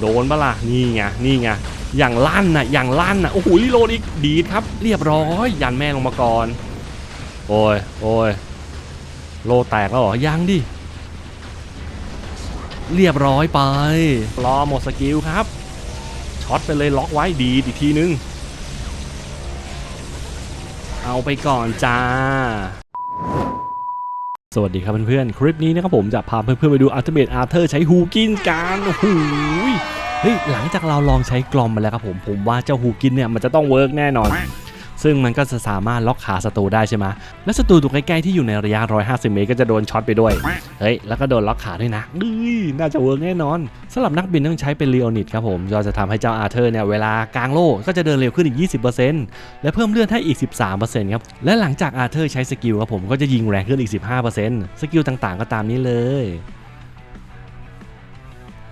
โดนปะล่ะนี่ไงนี่ไงอย่างลั่นน่ะอย่างลั่นน่ะโอ้โหรีโหลดอีกดีดครับ เรียบร้อย ยันแม่ลงมาก่อนโอ้ยโอ้ยโลแตกแล้วเหรอยังดิเรียบร้อยไปรอหมดสกิลครับช็อตไปเลยล็อกไว้ดีอีกทีนึง เอาไปก่อนจ้า สวัสดีครับเพื่อนๆ คลิปนี้นะครับผมจะพาเพื่อนๆไปดูอัลติเมทอาร์เธอร์ใช้ฮูกินกันหย เฮ้ยหลังจากเราลองใช้กลอมมาแล้วครับผมผมว่าเจ้าฮูกินเนี่ยมันจะต้องเวิร์กแน่นอน ซึ่งมันก็จะสามารถล็อกขาศัตรูได้ใช่ไหมและศัตรูตัวใกล้ๆที่อยู่ในระยะ 150 เมตรก็จะโดนช็อตไปด้วย เฮ้ย แล้วก็โดนล็อกขาด้วยนะดื้อน่าจะเวิร์กแน่นอนสำหรับนักบินต้องใช้เป็นเลโอนิดครับผมก็จะทำให้เจ้าอาเธอร์เนี่ยเวลากลางโลกก็จะเดินเร็วขึ้นอีก 20%และเพิ่มเลือดให้อีก 13%ครับ และหลังจากอาเธอร์ใช้สกิลครับผมก็จะยิงแรงขึ้นอีก 15%สกิลต่างๆ ก็ตามนี้เลย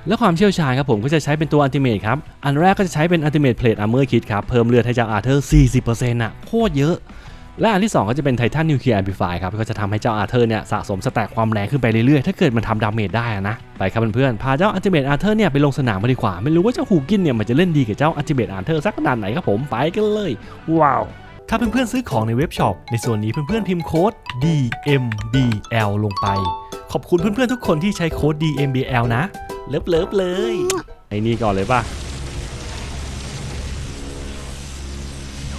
และความเชี่ยวชาญครับผมก็จะใช้เป็นตัวอันติเมทครับ อันแรกก็จะใช้เป็นอันติเมทเพลทอาร์เมอร์คิดครับ เพิ่มเลือดให้เจ้าอาร์เธอร์ 40%อะโคตรเยอะ และอันที่ 2 ก็จะเป็นไททันนิวเคลียร์แอมพลิฟายครับ ก็จะทำให้เจ้าอาร์เธอร์เนี่ยสะสมสแต็กความแรงขึ้นไปเรื่อยๆ ถ้าเกิดมันทำดาเมจได้นะ ไปครับเพื่อนๆ พาเจ้าอันติเมทอาร์เธอร์เนี่ยไปลงสนามมาดีกว่า ไม่รู้ว่าเจ้าฮูกินเนี่ยมันจะเล่นดีกับเจ้าอันติเมทอาร์เธอร์สักขนาดไหนครับผม ไปกันเลย ว้าวถ้าเพื่อนๆซื้อของในเว็บช็อป ในส่วนนี้เพื่อนๆพิมพ์โค้ด DMBL ลงไป ขอบคุณเพื่อนๆทุกคนที่ใช้โค้ด DMBL นะ เลิฟเลิฟเลย ไอ้นี่ก่อนเลยป่ะ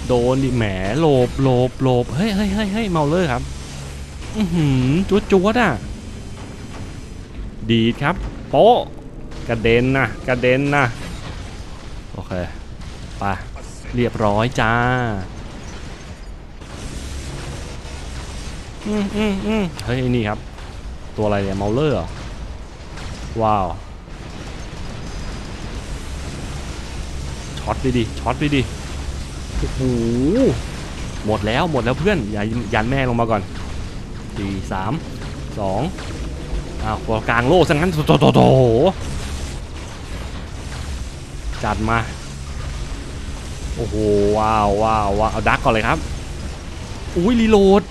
โดนดิแหมโลบโลบโลบเฮ้ยเฮ้ยเฮ้ยเฮ้ยเมาเลอร์ครับ อือหือจวดจวดอะ ดีครับ โป๊ะกระเด็นนะกระเด็นนะโอเคไปเรียบร้อยจ้าอืมอืมอืมเฮ้ยไอ้นี่ครับ ตัวอะไรเนี่ยเมาเลอร์ว้าว ช็อตไปดิช็อตไปดิโอ้โหหมดแล้วหมดแล้วเพื่อนอย่ายันแม่ลงมาก่อนสี่สามสองอ้าวกลางโล่ซะงั้นโตโตโตจัดมา โอ้โห ว้าวว้าวว้าวเอาดักก่อนเลยครับ อุ้ยรีโหลด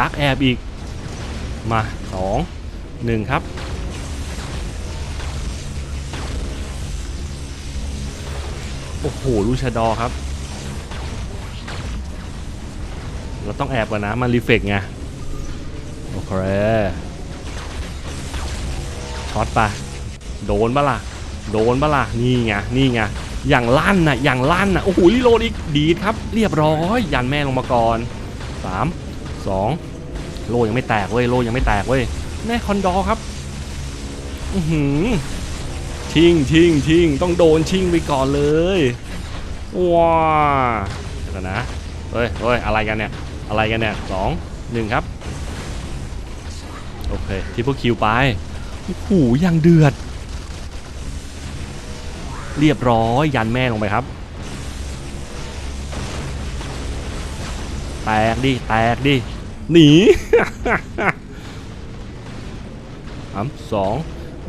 ดักแอบอีก มาสองหนึ่งครับ โอ้โหลูชาดอครับ เราต้องแอบก่อนนะ มันรีเฟกไง โอเคช็อตไปะโดนปะล่ะ โดนปะล่ะ นี่ไง นี่ไง อย่างลั่นนะอย่างลั่นนะโอ้โหรีโหลดอีก ดีดครับ เรียบร้อย ยันแม่ลงมาก่อนสามสองโลยังไม่แตกเว้ย โลยังไม่แตกเว้ยแน่คอนดอครับ อือหือ ชิงชิงชิงต้องโดนชิงไปก่อนเลยว้าเดี๋ยวนนะเฮ้ยเฮ้ยอะไรกันเนี่ยอะไรกันเนี่ยสองหนึ่งครับโอเคที่พวกคิวไปโอ้โหยังเดือด เรียบร้อยยันแม่ลงไปครับ แตกดิแตกดิหนีสามสอง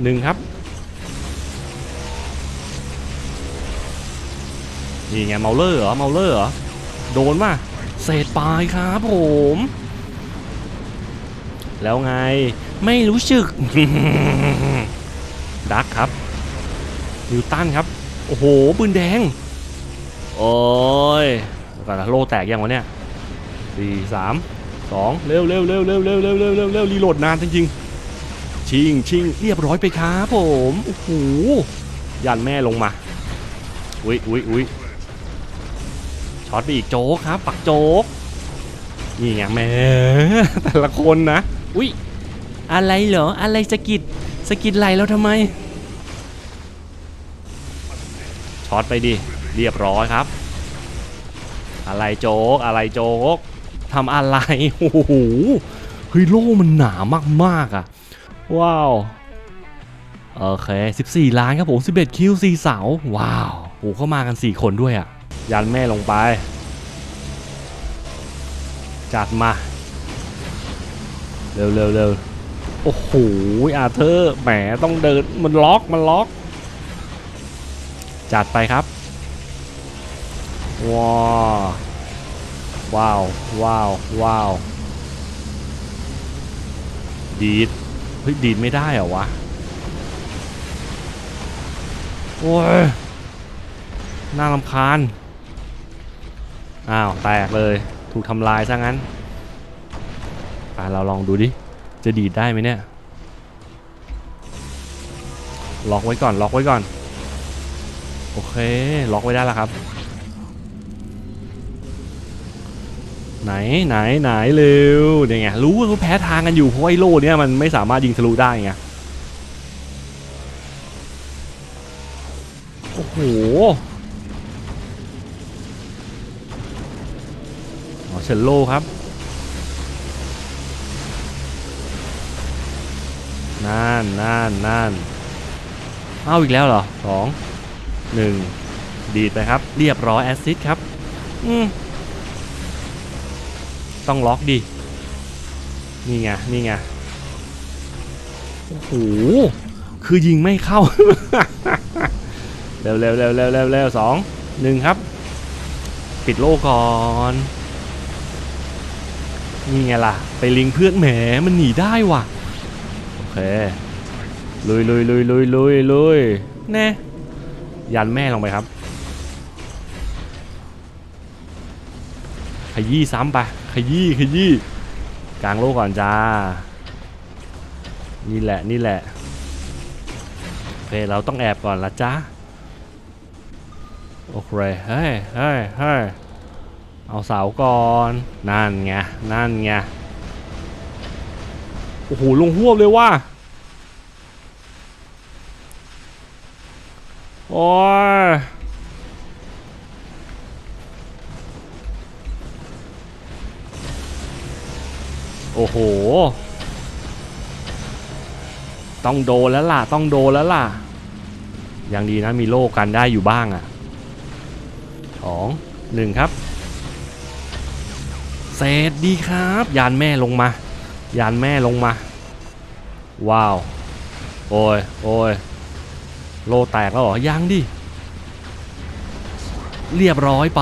หนึ่งครับ นี่ไงเมาเลอร์เหรอเมาเลอร์เหรอโดนมาเศษปลายครับผม แล้วไงไม่รู้สึกดักครับนิวตันครับ โอ้โหปืนแดง โอ้ยก่อนนะโลแตกยังวะเนี่ยสี่สามสองเร็วเร็วเร็วเร็วเร็วเร็วเร็วเร็วเร็วรีโหลดนานจริงๆชิงชิงเรียบร้อยไปครับผม โอ้โหยันแม่ลงมา อุ้ยอุ้ยอุ้ย ช็อตไปอีกโจ๊กครับ ปักโจ๊กนี่ไงแม่แต่ละคนนะ อุ้ยอะไรเหรอ อะไรสะกิดสะกิดไหลแล้วทำไม ช็อตไปดิ เรียบร้อยครับ อะไรโจ๊ก อะไรโจ๊กทำอะไร โอ้โหเฮ้ยโล่มันหนามากๆอะ ว้าว โอเค 14 ล้านครับผม 11 คิว4เสา ว้าวโอ้เข้ามากัน 4 คนด้วยอะ ยันแม่ลงไป จัดมา เร็วเร็วเร็วโอ้โหอาเธอร์แหมต้องเดินมันล็อกมันล็อก จัดไปครับ ว้าวว้าวว้าวว้าวดีดเฮ้ยดีดไม่ได้เหรอวะโอ้ยน่าลำคาญ อ้าว แตกเลย ถูกทำลายซะงั้นไปเราลองดูดิ จะดีดได้ไหมเนี่ย ล็อกไว้ก่อน ล็อกไว้ก่อน โอเค ล็อกไว้ได้แล้วครับ ไหนไหนไหนเร็วเนี่ยไง รู้ว่าเขาแพ้ทางกันอยู่ เพราะไอ้โล่เนี่ยมันไม่สามารถยิงทะลุได้ไง โอ้โหอ๋อ เชลโลครับนั่นนั่นนั่นเอาอีกแล้วเหรอสองหนึ่งดีดไปครับ เรียบร้อยแอสซิดครับ อืมต้องล็อกดิ นี่ไง นี่ไง โอ้โห คือยิงไม่เข้า เร็วเร็วเร็วเร็วเร็วเร็วสองหนึ่งครับ ปิดโลก่อน นี่ไงล่ะ ไปลิงเพื่อนแหมมันหนีได้ว่ะ โอเคลุยลุยลุยลุยลุยลุยแน่ยันแม่ลงไปครับขยี้ซ้ำไปขยี้ขยี้กลางโลกก่อนจ้า นี่แหละนี่แหละโอเคเราต้องแอบก่อนละจ้าโอเคเฮ้ยเฮ้ยเฮ้ย เอาเสาก่อน นั่นไง นั่นไง โอ้โห ลงหวบเลยว่ะ โอ้ยโอ้โห ต้องโดนแล้วล่ะ ต้องโดนแล้วล่ะ ยังดีนะมีโล่กันได้อยู่บ้างอะสองหนึ่งครับ เศษดีครับ ยานแม่ลงมา ยานแม่ลงมา ว้าว โอ้ยโอ้ยโลแตกแล้วเหรอ ยังดิ เรียบร้อยไป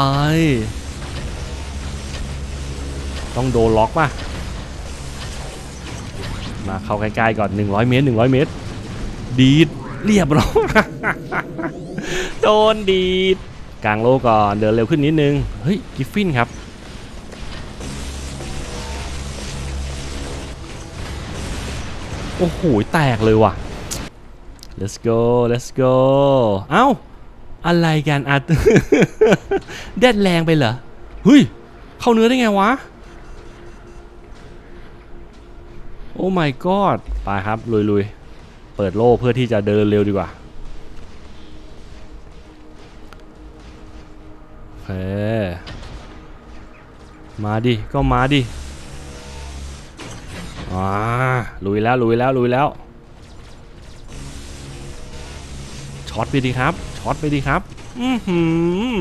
ต้องโดนล็อกป่ะ มาเข้าใกล้ๆก่อน 100 เมตร 100 เมตร ดีด เรียบร้อย โดนดีดกลางโลก่อน เดินเร็วขึ้นนิดนึง เฮ้ย กิฟฟินครับ โอ้โห แตกเลยว่ะ let's go let's go เอ้า อะไรกันอะแดดแรงไปเหรอ เฮ้ย เข้าเนื้อได้ไงวะ โอ้ my god ไปครับ ลุยๆ เปิดโล่เพื่อที่จะเดินเร็วดีกว่าโอเคมาดิ ก็มาดิ อ่าลุยแล้วลุยแล้วลุยแล้วช็อตไปดีครับช็อตไปดีครับ อือหือ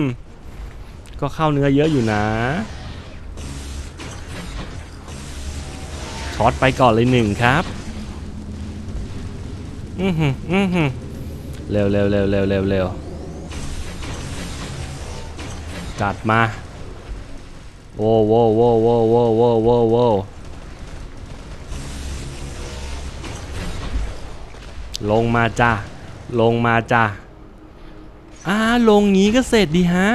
ก็เข้าเนื้อเยอะอยู่นะช็อตไปก่อนเลยหนึ่งครับ อือหืออือหือเร็วเร็วเร็วเร็วเร็วเร็วจัดมาโว้โว้โว้โว้โว้โว้โว้ ลงมาจ้าลงมาจ้าอ่าลงงี้ก็เสร็จดีฮะ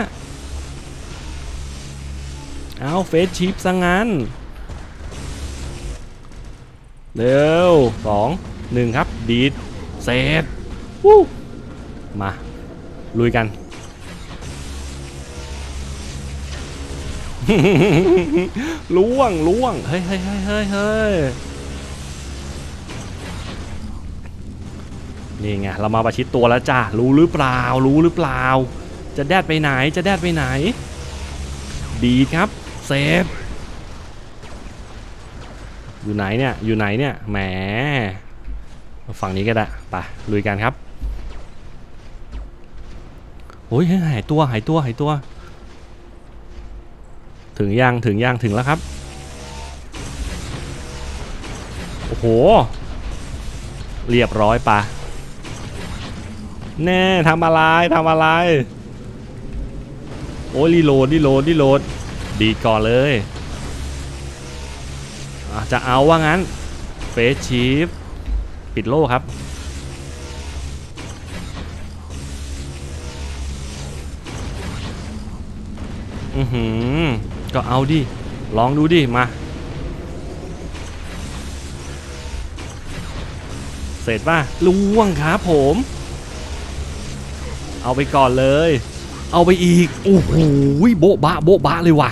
เอาเฟสชิปซะงั้น เร็วสองหนึ่งครับ ดีดเสร็จวู้มา ลุยกัน ล่วงล่วง เฮ้ยเฮ้ยเฮ้ยเฮ้ยเฮ้ย นี่ไงเรามาประชิดตัวแล้วจ้ารู้หรือเปล่า รู้หรือเปล่า จะแดดไปไหนจะแดดไปไหน ดีครับเซฟอยู่ไหนเนี่ยอยู่ไหนเนี่ยแหมฝั่งนี้ก็ได้ไปลุยกันครับโอ้ยหายตัวหายตัวหายตัว ถึงยังถึงยังถึงแล้วครับโอ้โห เรียบร้อยปะ แน่ทำอะไรทำอะไร โอ้ยรีโหลดรีโหลดรีโหลด ดีก่อนเลยจะเอาว่างั้นเฟสชีฟปิดโลครับ อือหือ ก็เอาดิ ลองดูดิ มา เสร็จป่ะล่วงครับผม เอาไปก่อนเลย เอาไปอีก โอ้โหโบ๊ะบะโบ๊ะบะเลยว่ะ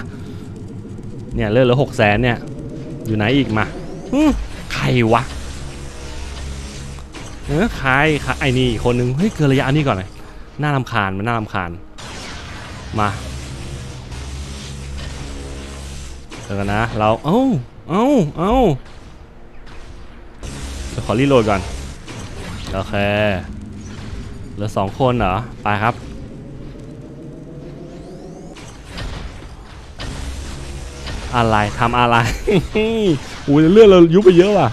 เนี่ยเลือดเหลือหกแสนเนี่ย อยู่ไหนอีกมาใครวะเออใครใครไอ้นี่คนนึง เฮ้ย เกินระยะนี้ก่อนเลยน่ารำคาญมันน่ารำคาญ มาเดี๋ยวกันนะ เรา เอ้า เอ้า เอ้าเดี๋ยวขอรีโหลดก่อน โอเค เหลือสองคนเหรอ ไปครับ อะไรทำอะไรอุ้ยเลือดเรายุบไปเยอะว่ะ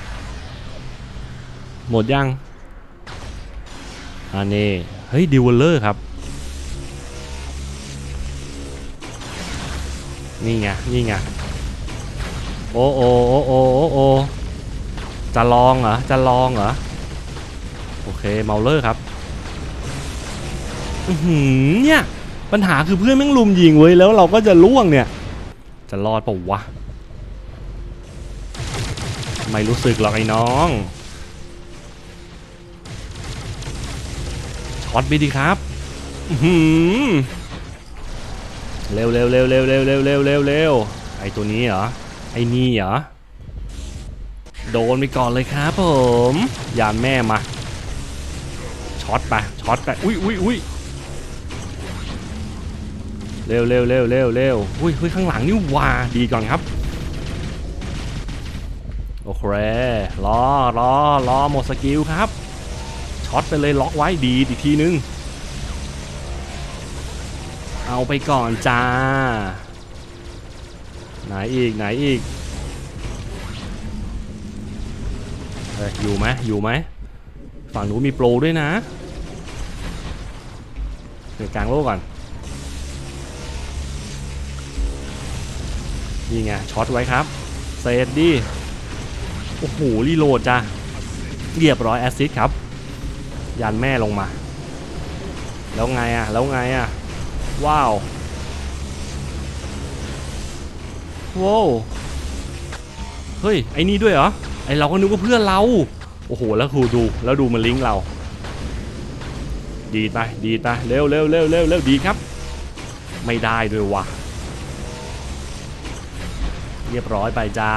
หมดยัง อันนี้ เฮ้ยดิวเลอร์ครับ นี่ไง นี่ไง โอ้โอโอ้โอโอ้โอจะลองเหรอ จะลองเหรอ โอเค เมาเลอร์ครับ เนี่ยปัญหาคือเพื่อนแม่งลุมยิงเว้ยแล้วเราก็จะล่วงเนี่ย จะรอดปล่าวะ ไม่รู้สึกหรอกไอ้น้องช็อตไปดีครับหือเร็วเร็วเร็วเร็วเร็วเร็วเร็วเร็วเร็วไอตัวนี้เหรอ ไอนี่เหรอ โดนไปก่อนเลยครับผม ยานแม่มา ช็อตไป ช็อตไป อุ้ยอุ้ยอุ้ย เร็วเร็วเร็วเร็วเร็วอุ้ยอุ้ยข้างหลังนี่หว่าดีก่อนครับโอเครอรอรอหมดสกิลครับช็อตไปเลยล็อกไว้ดีอีกทีนึง เอาไปก่อนจ้า ไหนอีกไหนอีกเฮ้ยอยู่ไหมอยู่ไหมฝั่งหนูนมีโปรด้วยนะเดี๋ยวกลางโลกก่อน นี่ไงช็อตไว้ครับเซตดิโอ้โหรีโหลดจ้ะเรียบร้อยแอสซิสครับ ยันแม่ลงมา แล้วไงอะ แล้วไงอะ ว้าวว้าวเฮ้ย ไอ้นี่ด้วยเหรอ ไอเราก็นึกว่าเพื่อนเรา โอ้โห แล้วคูดู แล้วดูมันลิงก์เรา ดีไป ดีไป เร็วเร็วเร็วเร็วเร็วดีครับ ไม่ได้ด้วยวะ เรียบร้อยไปจ้า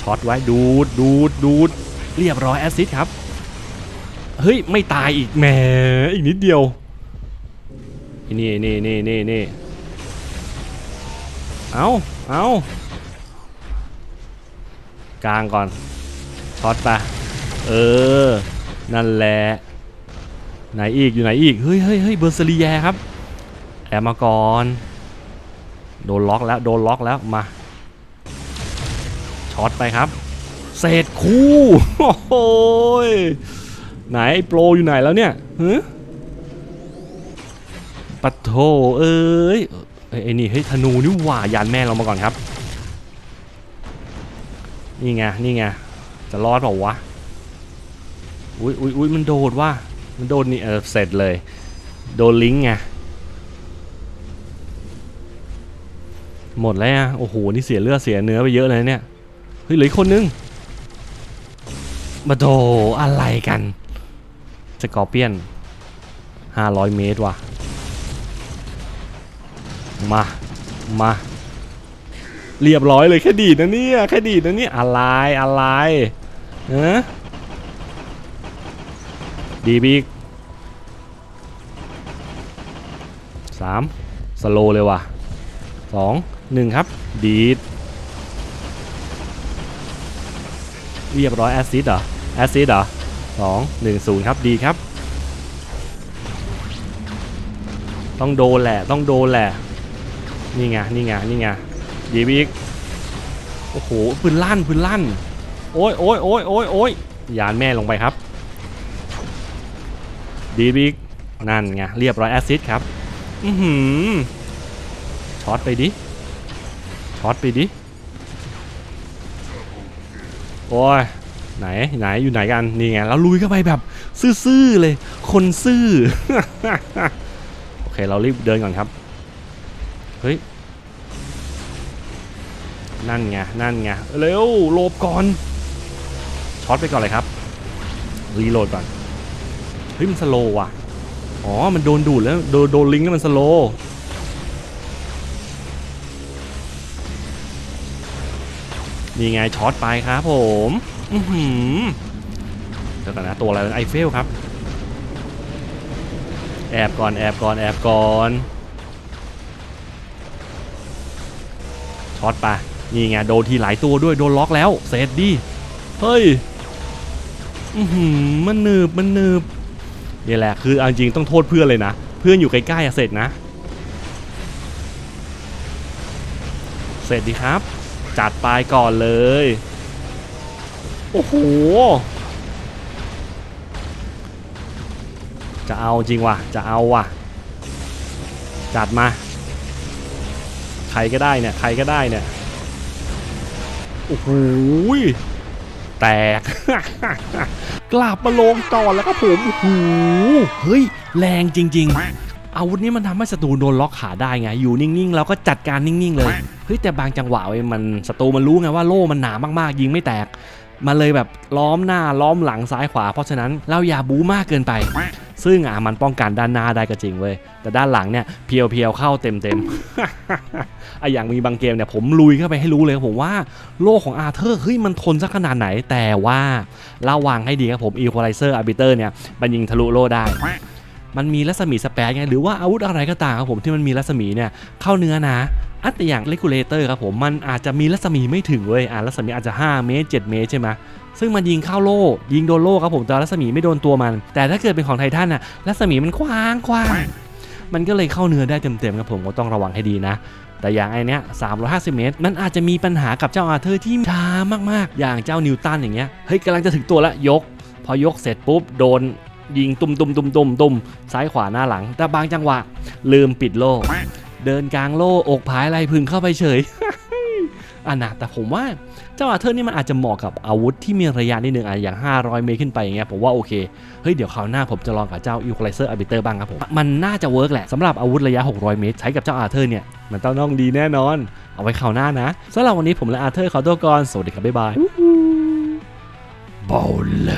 ช็อตไว้ดูดดูดดูดเรียบร้อยแอสซิสครับ เฮ้ย ไม่ตายอีกแหมอีกนิดเดียวนี่นี่นี่นี่นี่เอาเอากลางก่อน ช็อตไปเออ นั่นแหละไหนอีกอยู่ไหนอีก เฮ้ยเฮ้ยเฮ้ยเบอร์ซลีแยครับ แอบมาก่อน โดนล็อกแล้วโดนล็อกแล้วมาช็อตไปครับ เศษคู่โอ้โหยไหนโปรอยู่ไหนแล้วเนี่ยฮะปัดโถเอ้ยไอ้นี่เฮ้ยธนูนี่หว่ายานแม่เรามาก่อนครับ นี่ไงนี่ไงจะรอดเปล่าวะอุ้ยอุ้ยอุ้ยมันโดดว่ะมันโดนนี่เออเสร็จเลย โดนลิงก์ไง หมดแล้วอะโอ้โห นี่เสียเลือดเสียเนื้อไปเยอะเลยเนี่ย เฮ้ยเหลืออีกคนนึงมาโดอะไรกัน สกอร์เปียน 500 เมตรว่ะ มา มา เรียบร้อยเลยแค่ดีดนะเนี่ยแค่ดีดนะเนี่ยอะไรอะไรเออดีบีกสามสโลเลยว่ะสอง หนึ่งครับ ดีดเรียบร้อยแอซซิดเหรอแอซซิดเหรอสองหนึ่งศูนย์ครับดีครับ ต้องโดนแหละต้องโดนแหละนี่ไงนี่ไงนี่ไงดีบีกโอ้โหปืนลั่นปืนลั่น โอ้ยโอ้ยโอ้ยโอ้ยโอ้ยยานแม่ลงไปครับ ดีบีกนั่นไงเรียบร้อยแอซซิดครับ อือหือช็อตไปดิ ช็อตไปดิ โอ้ย ไหนไหนอยู่ไหนกันนี่ไงแล้วลุยเข้าไปแบบ ซื่อๆเลย คนซื่อ โอเคเรารีบเดินก่อนครับ เฮ้ย นั่นไงนั่นไงเร็วโลบก่อนช็อตไปก่อนเลยครับรีโหลดก่อนเฮ้ยมันสโลว์ว่ะอ๋อมันโดนดูดแล้วโดนโดนลิงก์แล้วมันสโล นี่ไงช็อตไปครับผมอือหือเดี๋ยวกันนะตัวอะไรไอเฟลครับ แอบก่อนแอบก่อนแอบก่อนช็อตไปนี่ไงโดนทีหลายตัวด้วยโดนล็อกแล้วเสร็จดิเฮ้ยอือหือมันหนืบมันหนืบนี่แหละคือเอาจริงต้องโทษเพื่อนเลยนะ เพื่อนอยู่ใกล้ๆอะเสร็จนะ เสร็จดีครับ จัดไปก่อนเลย โอ้โห จะเอาจริงว่ะ จะเอาว่ะ จัดมา ใครก็ได้เนี่ย ใครก็ได้เนี่ย โอ้โห แตก กลับมาลงต่อแล้วครับผม โอ้โห เฮ้ย แรงจริง ๆ อาวุธนี้มันทำให้ศัตรูโดนล็อกขาได้ไง อยู่นิ่งๆ แล้วก็จัดการนิ่งๆ เลย เฮ้ยแต่บางจังหวะเว้ยมันศัตรูมันรู้ไงว่าโล่มันหนามากๆ ยิงไม่แตกมาเลยแบบล้อมหน้าล้อมหลังซ้ายขวา เพราะฉะนั้นเราอย่าบู๊มากเกินไป ซึ่งอะมันป้องกันด้านหน้าได้ก็จริงเว้ย แต่ด้านหลังเนี่ยเพียวๆเข้าเต็มๆไอะอย่างมีบางเกมเนี่ยผมลุยเข้าไปให้รู้เลยครับผมว่าโล่ของอาร์เธอร์เฮ้ยมันทนสักขนาดไหน แต่ว่าระวังให้ดีครับผมอีควอไลเซอร์อาร์บิเตอร์เนี่ยมันยิงทะลุโล่ได้ มันมีรัศมีสเปรไงหรือว่าอาวุธอะไรก็ตามครับผมที่มันมีรัศมีเนี่ยเข้าเนื้อนะอันตอย่างเลกูเลเตอร์ครับผมมันอาจจะมีรัศมีไม่ถึงเว้ยอ่ารัศมีอาจจะ 5 เมตร 7 เมตรใช่ไหมซึ่งมันยิงเข้าโล่ยิงโดนโล่ครับผมแต่รัศมีไม่โดนตัวมัน แต่ถ้าเกิดเป็นของไททันน่ะรัศมีมันกว้างกว้างมันก็เลยเข้าเนื้อได้เต็มๆครับผมก็ต้องระวังให้ดีนะแต่อย่างไอเนี้ย350 เมตร มันอาจจะมีปัญหากับเจ้าอาเธอร์ที่ช้ามากๆ อย่างเจ้านิวตันอย่างเงี้ย เฮ้ยกำลังจะถึงตัวล้วยก พอยกเสร็จปุ๊บโดน ยิงตุมตุมตุมตุมตุมซ้ายขวาหน้าหลัง แต่บางจังหวะ ลืมปิดโล่เดินกลางโล่อกผายไหลพึงเข้าไปเฉยอันนะแต่ผมว่าเจ้าอาเธอร์นี่มันอาจจะเหมาะกับอาวุธที่มีระยะนิดนึงอะอย่าง 500 เมตรขึ้นไปอย่างเงี้ยผมว่าโอเคเฮ้ยเดี๋ยวคราวหน้าผมจะลองกับเจ้าอีควอไลเซอร์อาร์บิเตอร์บ้างครับผมมันน่าจะเวิร์กแหละสำหรับอาวุธระยะ 600 เมตร ใช้กับเจ้าอาเธอร์เนี่ยมันต้องน้องดีแน่นอน เอาไว้คราวหน้านะสำหรับวันนี้ผมและอาเธอร์ขอตัวก่อนสวัสดีครับบ๊ายบายบอล